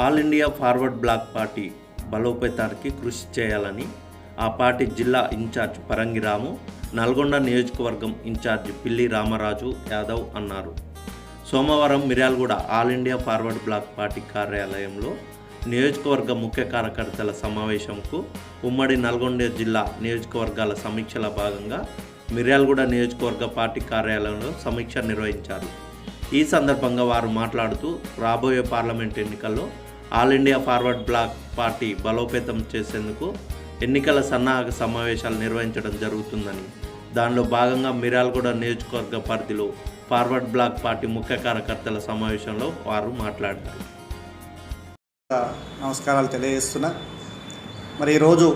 All India Forward Bloc party బలోపేతానికి కృషి చేయాలని ఆ పార్టీ జిల్లా ఇన్ఛార్జ్ పరంగిరాము నల్గొండ నియోజకవర్గం ఇన్ఛార్జ్ పిల్లి రామరాజు యాదవ్ అన్నారు. సోమవారం Miryalaguda All India Forward Bloc party కార్యాలయంలో నియోజకవర్గ ముఖ్య కార్యకర్తల సమావేశంకు ఉమ్మడి నల్గొండ జిల్లా నియోజకవర్గాల సమీక్షల భాగంగా మిర్యాలగూడ నియోజకవర్గ పార్టీ కార్యాలయంలో సమీక్ష నిర్వహించారు. ఈ సందర్భంగా వారు మాట్లాడుతూ రాబోయే పార్లమెంట్ ఎన్నికల్లో All India Forward Bloc party బలోపేతం చేసేందుకు ఎన్నికల సన్నాహక సమావేశాలు నిర్వహించడం జరుగుతుందని దానిలో భాగంగా మిరాల్గూడ నియోజకవర్గ పరిధిలో ఫార్వర్డ్ బ్లాక్ పార్టీ ముఖ్య కార్యకర్తల సమావేశంలో వారు మాట్లాడారు. నమస్కారాలు తెలియజేస్తున్నా. మరి ఈరోజు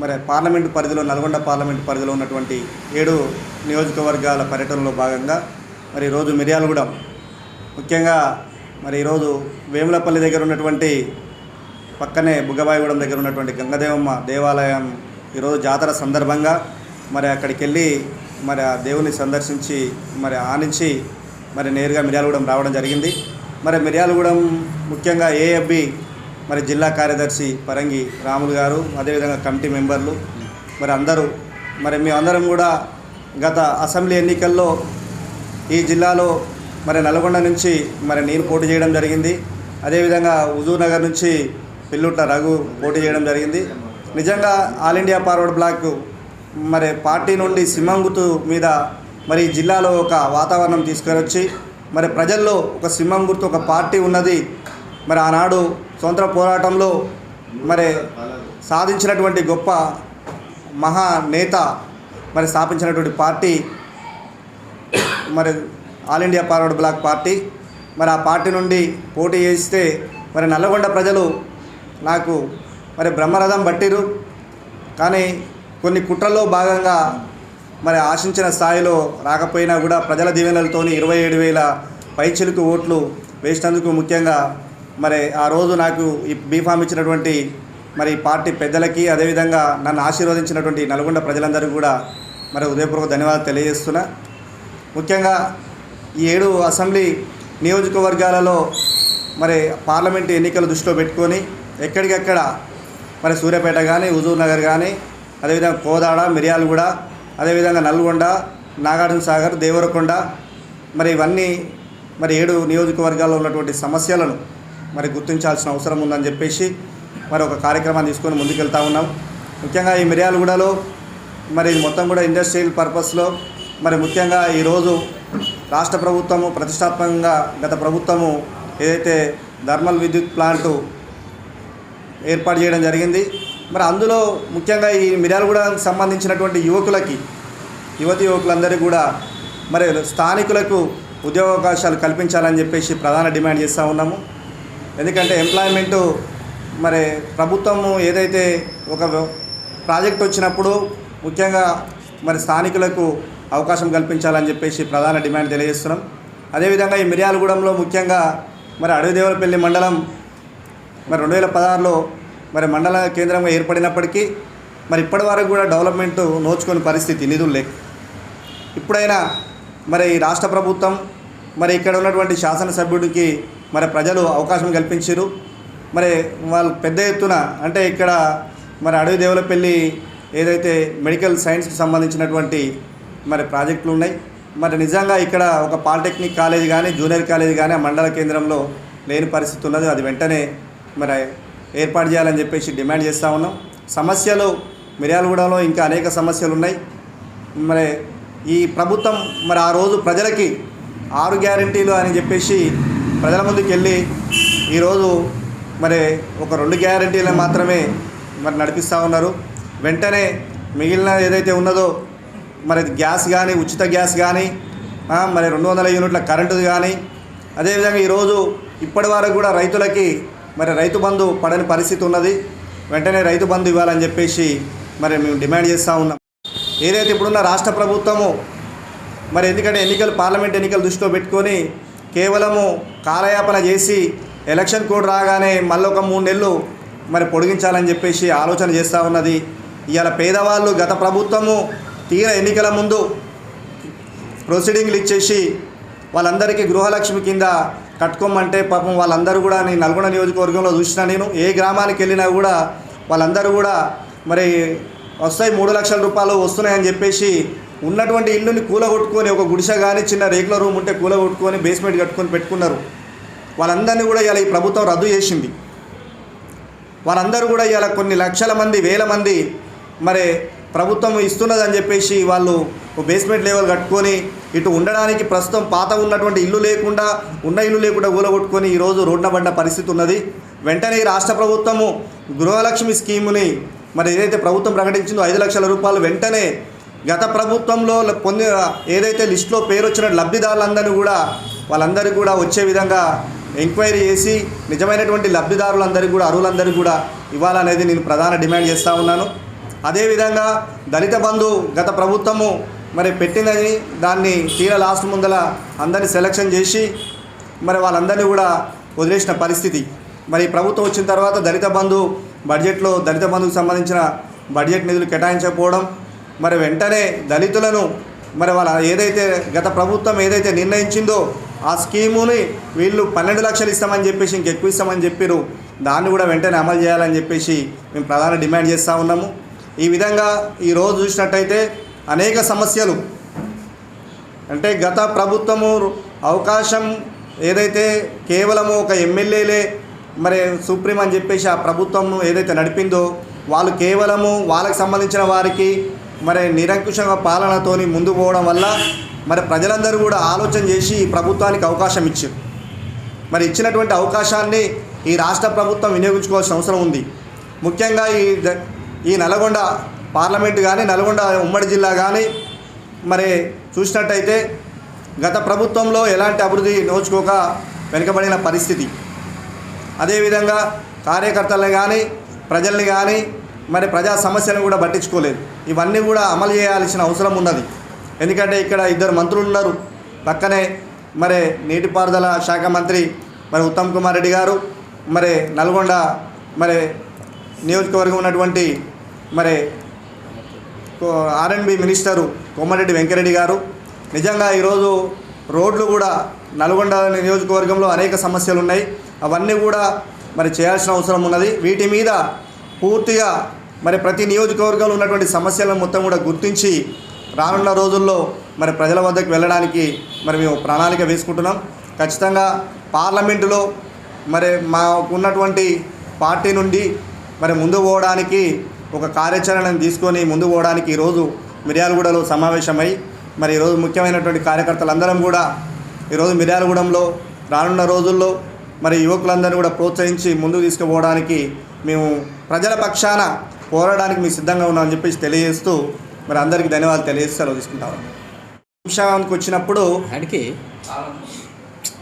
మరి పార్లమెంటు పరిధిలో నల్గొండ పార్లమెంటు పరిధిలో ఉన్నటువంటి ఏడు నియోజకవర్గాల పర్యటనలో భాగంగా మరి ఈరోజు మిర్యాలగూడెం ముఖ్యంగా మరి ఈరోజు వేములపల్లి దగ్గర ఉన్నటువంటి పక్కనే బుగ్గబాయిగూడెం దగ్గర ఉన్నటువంటి గంగదేవమ్మ దేవాలయం ఈరోజు జాతర సందర్భంగా మరి అక్కడికి వెళ్ళి మరి ఆ దేవుని సందర్శించి మరి ఆనించి మరి నేరుగా మిర్యాలగూడెం రావడం జరిగింది. మరి మిర్యాలగూడెం ముఖ్యంగా ఏఎఫ్బి మరి జిల్లా కార్యదర్శి పరంగి రాములు గారు అదేవిధంగా కమిటీ మెంబర్లు మరి అందరూ మరి మేమందరం కూడా గత అసెంబ్లీ ఎన్నికల్లో ఈ జిల్లాలో మరి నల్గొండ నుంచి మరి నేను పోటీ చేయడం జరిగింది. అదేవిధంగా హుజూర్ నగర్ నుంచి పిల్లుట్ల రఘు పోటీ చేయడం జరిగింది. నిజంగా ఆల్ ఇండియా ఫార్వర్డ్ బ్లాక్ మరి పార్టీ నుండి సింహంగుతు మీద మరి జిల్లాలో ఒక వాతావరణం తీసుకొచ్చి మరి ప్రజల్లో ఒక సింహం గుర్తు ఒక పార్టీ ఉన్నది. మరి ఆనాడు స్వతంత్ర పోరాటంలో మరి సాధించినటువంటి గొప్ప మహా నేత మరి స్థాపించినటువంటి పార్టీ మరి All India Forward Bloc party. మరి ఆ పార్టీ నుండి పోటీ చేస్తే మరి నల్లగొండ ప్రజలు నాకు మరి బ్రహ్మరథం పట్టిరు కానీ కొన్ని కుట్రల్లో భాగంగా మరి ఆశించిన స్థాయిలో రాకపోయినా కూడా ప్రజల దీవెనలతోని ఇరవై ఏడు వేల పైచిలుకు ఓట్లు వేసినందుకు ముఖ్యంగా మరి ఆ రోజు నాకు ఈ బీఫామ్ ఇచ్చినటువంటి మరి పార్టీ పెద్దలకి అదేవిధంగా నన్ను ఆశీర్వదించినటువంటి నల్గొండ ప్రజలందరూ కూడా మరి ఉదయపూర్వక ధన్యవాదాలు తెలియజేస్తున్నా. ముఖ్యంగా ఈ ఏడు అసెంబ్లీ నియోజకవర్గాలలో మరి పార్లమెంటు ఎన్నికలు దృష్టిలో పెట్టుకొని ఎక్కడికెక్కడ మరి సూర్యాపేట కానీ హుజూర్ నగర్ కానీ అదేవిధంగా కోదాడ మిర్యాలగూడ అదేవిధంగా నల్గొండ నాగార్జున సాగర్ దేవరకొండ మరి ఇవన్నీ మరి ఏడు నియోజకవర్గాల్లో ఉన్నటువంటి సమస్యలను మరి గుర్తించాల్సిన అవసరం ఉందని చెప్పేసి మరి ఒక కార్యక్రమాన్ని తీసుకొని ముందుకెళ్తా ఉన్నాం. ముఖ్యంగా ఈ మిర్యాలగూడలో మరి ఇది మొత్తం కూడా ఇండస్ట్రియల్ పర్పస్లో మరి ముఖ్యంగా ఈరోజు రాష్ట్ర ప్రభుత్వము ప్రతిష్టాత్మకంగా గత ప్రభుత్వము ఏదైతే థర్మల్ విద్యుత్ ప్లాంటు ఏర్పాటు చేయడం జరిగింది. మరి అందులో ముఖ్యంగా ఈ మిర్యాలగూడకు సంబంధించినటువంటి యువకులకి యువతి యువకులందరికీ కూడా మరి స్థానికులకు ఉద్యోగావకాశాలు కల్పించాలని చెప్పేసి ప్రధాన డిమాండ్ చేస్తూ ఉన్నాము. ఎందుకంటే ఎంప్లాయ్మెంటు మరి ప్రభుత్వము ఏదైతే ఒక ప్రాజెక్ట్ వచ్చినప్పుడు ముఖ్యంగా మరి స్థానికులకు అవకాశం కల్పించాలని చెప్పేసి ప్రధాన డిమాండ్ తెలియజేస్తున్నాం. అదేవిధంగా ఈ మిర్యాలగూడెంలో ముఖ్యంగా మరి అడవిదేవులపల్లి మండలం మరి రెండు వేల పదహారులో మరి మండల కేంద్రంగా ఏర్పడినప్పటికీ మరి ఇప్పటి వరకు కూడా డెవలప్మెంట్ నోచుకొని పరిస్థితి నిధులు లేక ఇప్పుడైనా మరి ఈ రాష్ట్ర ప్రభుత్వం మరి ఇక్కడ ఉన్నటువంటి శాసనసభ్యుడికి మరి ప్రజలు అవకాశం కల్పించారు మరి వాళ్ళు పెద్ద ఎత్తున అంటే ఇక్కడ మరి అడవి దేవులపల్లి ఏదైతే మెడికల్ సైన్స్కి సంబంధించినటువంటి మరి ప్రాజెక్టులు ఉన్నాయి. మరి నిజంగా ఇక్కడ ఒక పాలిటెక్నిక్ కాలేజ్ కానీ జూనియర్ కాలేజ్ కానీ ఆ మండల కేంద్రంలో లేని పరిస్థితి ఉన్నది. అది వెంటనే మరి ఏర్పాటు చేయాలని చెప్పేసి డిమాండ్ చేస్తూ ఉన్నాం. సమస్యలు మిర్యాలగూడలో ఇంకా అనేక సమస్యలు ఉన్నాయి. మరి ఈ ప్రభుత్వం మరి ఆ రోజు ప్రజలకి ఆరు గ్యారంటీలు అని చెప్పేసి ప్రజల ముందుకు వెళ్ళి ఈరోజు మరి ఒక రెండు గ్యారంటీలు మాత్రమే మరి నడిపిస్తూ ఉన్నారు. వెంటనే మిగిలిన ఏదైతే ఉన్నదో మరి గ్యాస్ కానీ ఉచిత గ్యాస్ కానీ మరి రెండు వందల యూనిట్ల కరెంటు కానీ అదేవిధంగా ఈరోజు ఇప్పటి వరకు కూడా రైతులకి మరి రైతు బంధు పడని పరిస్థితి ఉన్నది. వెంటనే రైతు బంధు ఇవ్వాలని చెప్పేసి మరి మేము డిమాండ్ చేస్తూ ఉన్నాం. ఏదైతే ఇప్పుడున్న రాష్ట్ర ప్రభుత్వము మరి ఎందుకంటే ఎన్నికలు పార్లమెంట్ ఎన్నికలు దృష్టిలో పెట్టుకొని కేవలము కాలయాపన చేసి ఎలక్షన్ కోడ్ రాగానే మళ్ళీ ఒక మూడు నెలలు మరి పొడిగించాలని చెప్పేసి ఆలోచన చేస్తూ ఉన్నది. ఇవాళ పేదవాళ్ళు గత ప్రభుత్వము తీర ఎన్నికల ముందు ప్రొసీడింగ్లు ఇచ్చేసి వాళ్ళందరికీ గృహలక్ష్మి కింద కట్టుకోమంటే పాపం వాళ్ళందరూ కూడా నేను నల్గొండ నియోజకవర్గంలో చూసిన నేను ఏ గ్రామానికి వెళ్ళినా కూడా వాళ్ళందరూ కూడా మరి వస్తాయి మూడు లక్షల రూపాయలు వస్తున్నాయని చెప్పేసి ఉన్నటువంటి ఇల్లుని కూలగొట్టుకొని ఒక గుడిసె కానీ చిన్న రేకుల రూమ్ ఉంటే కూలగొట్టుకొని బేస్మెంట్ కట్టుకొని పెట్టుకున్నారు. వాళ్ళందరినీ కూడా ఇలా ఈ ప్రభుత్వం రద్దు చేసింది. వాళ్ళందరూ కూడా ఇలా కొన్ని లక్షల మంది వేల మంది మరి ప్రభుత్వం ఇస్తున్నదని చెప్పేసి వాళ్ళు ఓ బేస్మెంట్ లెవెల్ కట్టుకొని ఇటు ఉండడానికి ప్రస్తుతం పాత ఉన్నటువంటి ఇల్లు లేకుండా ఉన్న ఇల్లు లేకుండా ఊలగొట్టుకొని ఈరోజు రోడ్న పడ్డ పరిస్థితి ఉన్నది. వెంటనే ఈ రాష్ట్ర ప్రభుత్వము గృహలక్ష్మి స్కీముని మరి ఏదైతే ప్రభుత్వం ప్రకటించిందో ఐదు లక్షల రూపాయలు వెంటనే గత ప్రభుత్వంలో పొంది ఏదైతే లిస్టులో పేరు వచ్చిన లబ్ధిదారులందరినీ కూడా వాళ్ళందరికీ కూడా వచ్చే విధంగా ఎంక్వైరీ చేసి నిజమైనటువంటి లబ్ధిదారులందరికీ కూడా అర్హులందరికీ కూడా ఇవ్వాలనేది నేను ప్రధాన డిమాండ్ చేస్తూ ఉన్నాను. అదేవిధంగా దళిత బంధు గత ప్రభుత్వము మరి పెట్టిందని దాన్ని తీర లాస్ట్ ముందల అందరినీ సెలక్షన్ చేసి మరి వాళ్ళందరినీ కూడా వదిలేసిన పరిస్థితి. మరి ప్రభుత్వం వచ్చిన తర్వాత దళిత బంధు బడ్జెట్లో దళిత బంధుకు సంబంధించిన బడ్జెట్ నిధులు కేటాయించకపోవడం మరి వెంటనే దళితులను మరి వాళ్ళ ఏదైతే గత ప్రభుత్వం ఏదైతే నిర్ణయించిందో ఆ స్కీముని వీళ్ళు పన్నెండు లక్షలు ఇస్తామని చెప్పేసి ఇంకెక్కువ ఇస్తామని చెప్పారు దాన్ని కూడా వెంటనే అమలు చేయాలని చెప్పేసి మేము ప్రధాన డిమాండ్ చేస్తూ ఉన్నాము. ఈ విధంగా ఈ రోజు చూసినట్టయితే అనేక సమస్యలు. అంటే గత ప్రభుత్వము అవకాశం ఏదైతే కేవలము ఒక ఎమ్మెల్యేలే మరి సుప్రీం అని చెప్పేసి ఆ ప్రభుత్వం ఏదైతే నడిపిందో వాళ్ళు కేవలము వాళ్ళకి సంబంధించిన వారికి మరి నిరంకుశంగా పాలనతోని ముందు పోవడం వల్ల మరి ప్రజలందరూ కూడా ఆలోచన చేసి ఈ ప్రభుత్వానికి అవకాశం ఇచ్చారు. మరి ఇచ్చినటువంటి అవకాశాన్ని ఈ రాష్ట్ర ప్రభుత్వం వినియోగించుకోవాల్సిన అవసరం ఉంది. ముఖ్యంగా ఈ ఈ నల్గొండ పార్లమెంటు కానీ నల్గొండ ఉమ్మడి జిల్లా కానీ మరి చూసినట్టయితే గత ప్రభుత్వంలో ఎలాంటి అభివృద్ధి నోచుకోక వెనుకబడిన పరిస్థితి. అదేవిధంగా కార్యకర్తలను కానీ ప్రజల్ని కానీ మరి ప్రజా సమస్యలను కూడా పట్టించుకోలేదు. ఇవన్నీ కూడా అమలు చేయాల్సిన అవసరం ఉన్నది. ఎందుకంటే ఇక్కడ ఇద్దరు మంత్రులు ఉన్నారు. పక్కనే మరి నీటిపారుదల శాఖ మంత్రి మరి ఉత్తమ్ కుమార్ రెడ్డి గారు మరి నల్గొండ మరి నియోజకవర్గం ఉన్నటువంటి మరి ఆర్ఎండ్బి మినిస్టరు కోమటిరెడ్డి వెంకరెడ్డి గారు నిజంగా ఈరోజు రోడ్లు కూడా నల్గొండ నియోజకవర్గంలో అనేక సమస్యలు ఉన్నాయి అవన్నీ కూడా మరి చేయాల్సిన అవసరం ఉన్నది. వీటి మీద పూర్తిగా మరి ప్రతి నియోజకవర్గంలో ఉన్నటువంటి సమస్యలను మొత్తం కూడా గుర్తించి రానున్న రోజుల్లో మరి ప్రజల వద్దకు వెళ్ళడానికి మరి మేము ప్రణాళిక వేసుకుంటున్నాం. ఖచ్చితంగా పార్లమెంటులో మరి మాకు ఉన్నటువంటి పార్టీ నుండి మరి ముందు పోవడానికి ఒక కార్యాచరణను తీసుకొని ముందు పోవడానికి ఈరోజు మిర్యాలగూడలో సమావేశమై మరి ఈరోజు ముఖ్యమైనటువంటి కార్యకర్తలందరం కూడా ఈరోజు మిర్యాలగూడెంలో రానున్న రోజుల్లో మరి యువకులందరినీ కూడా ప్రోత్సహించి ముందుకు తీసుకుపోవడానికి మేము ప్రజల పక్షాన పోరాడడానికి మేము సిద్ధంగా ఉన్నామని చెప్పేసి తెలియజేస్తూ మరి అందరికీ ధన్యవాదాలు తెలియజేస్తూ తీసుకుంటాము అంశానికి వచ్చినప్పుడు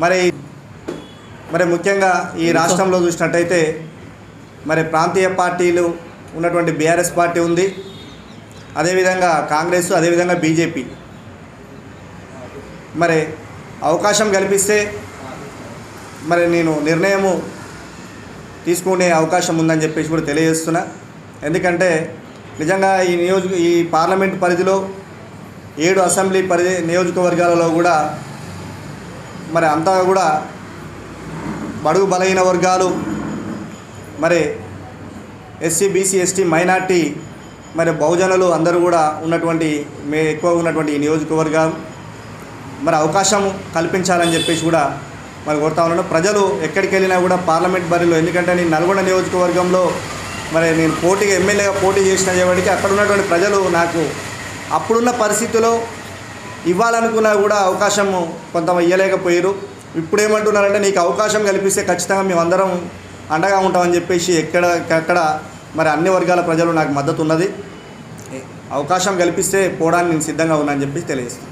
మరి మరి ముఖ్యంగా ఈ రాష్ట్రంలో చూసినట్టయితే మరి ప్రాంతీయ పార్టీలు ఉన్నటువంటి బీఆర్ఎస్ పార్టీ ఉంది. అదేవిధంగా కాంగ్రెస్ అదేవిధంగా బీజేపీ. మరి అవకాశం కల్పిస్తే మరి నేను నిర్ణయము తీసుకునే అవకాశం ఉందని చెప్పేసి కూడా తెలియజేస్తున్నా. ఎందుకంటే నిజంగా ఈ నియోజక ఈ పార్లమెంట్ పరిధిలో ఏడు అసెంబ్లీ పరిధి నియోజకవర్గాలలో కూడా మరి అంతా కూడా బడుగు బలహీన వర్గాలు మరి ఎస్సీ బీసీ ఎస్టీ మైనార్టీ మరి బహుజనులు అందరూ కూడా ఉన్నటువంటి మే ఎక్కువ ఉన్నటువంటి ఈ నియోజకవర్గం. మరి అవకాశం కల్పించాలని చెప్పేసి కూడా మరి కోరుతా ఉన్నాను. ప్రజలు ఎక్కడికి వెళ్ళినా కూడా పార్లమెంట్ బరిలో ఎందుకంటే నేను నల్గొండ నియోజకవర్గంలో మరి నేను పోటీగా ఎమ్మెల్యేగా పోటీ చేసిన చేయబడికి అక్కడ ఉన్నటువంటి ప్రజలు నాకు అప్పుడున్న పరిస్థితిలో ఇవ్వాలనుకున్నా కూడా అవకాశం కొంత ఇవ్వలేకపోయారు ఇప్పుడు ఏమంటున్నారంటే నీకు అవకాశం కల్పిస్తే ఖచ్చితంగా మేమందరం అండగా ఉంటామని చెప్పేసి ఎక్కడ మరి అన్ని వర్గాల ప్రజలు నాకు మద్దతు ఉన్నది. అవకాశం కల్పిస్తే పోవడానికి నేను సిద్ధంగా ఉన్నానని చెప్పి తెలియజేస్తాను